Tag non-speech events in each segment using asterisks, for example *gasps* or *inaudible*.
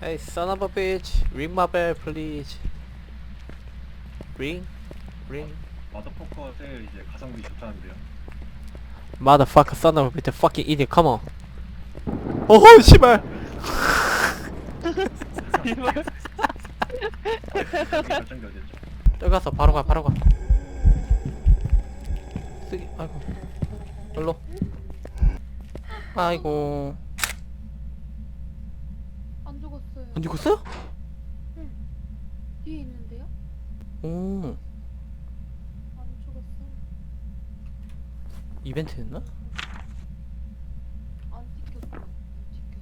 Hey son of a bitch, ring my bell please. Ring, ring. 마더포커 셀 이제 가성비 좋다는데요. Motherfucker, son of a bitch, fucking idiot, come on. 오호 씨발. 결정이 어딨죠? 떠가서 바로 가, 바로 가. 쓰기, 아이고. 일로. 아이고. 안 죽었어요. 안 죽었어요? 뒤에 있는데요? 오, 안 죽었어. 이벤트였나? 안 찍혔어. 안 찍혔어.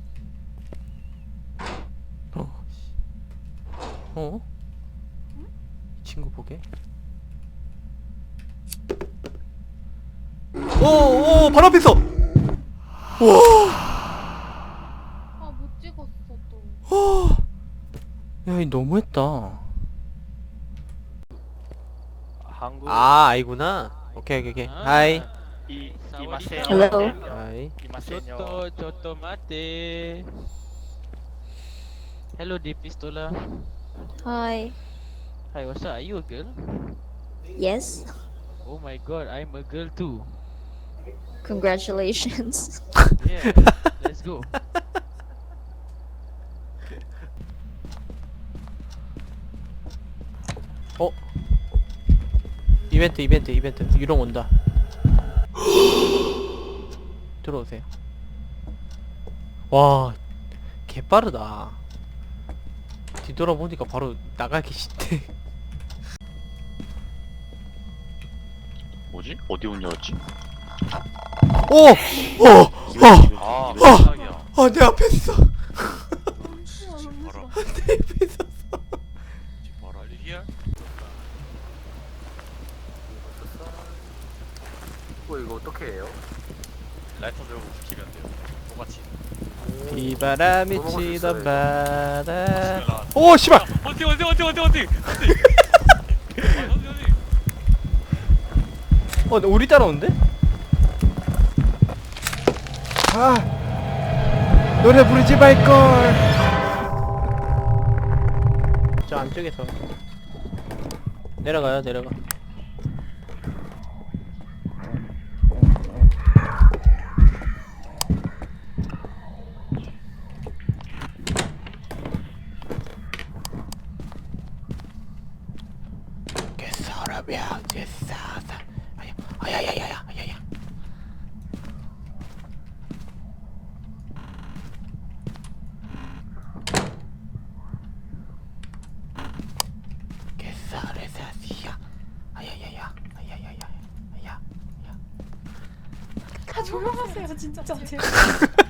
어. 씨. 어? 이 친구 보게. 오, 오, 바로 앞에 있어. 와. 아, 못 찍었어 또. 야, 이 너무했다. 한국 아, 아이구나. 오케이, 오케이, 오케이. 하이. 이 이마센 Hello. 하이. 이마센요 Choto, choto mate. Hello, Deep Pistola. Hi. Hi, what's up? Are you a girl? Yes. Oh my god, I'm a girl too. Congratulations. *laughs* Yeah, let's go. 어? 이벤트, 이벤트, 이벤트. 유령 온다. *gasps* 들어오세요. 와, 개 빠르다. 뒤돌아보니까 바로 나가 계신데. 뭐지? 어디 운이었지? 오! 어! 어! 아, 어! 아, 내 앞에 있어. 내 앞에 리얼? 이거 이거 어떻게 해요? 라이터 들고 붙이면 돼요. 똑같이. 비바람이 치던 바다. 라 오, 씨발! 어디 어디 어디 어디 어디? *laughs* 어, 우리 따라오는데? 아, 노래 부르지 말걸. 저 안쪽에서 내려가요, 내려가. Que 사람이야, que 사사. 아야, 아야야야야, 아야야. Que 사레사시야. 아야야야, 아야야야, 아야, 야. 아, 조용하세요 진짜. 제발. *laughs* *laughs*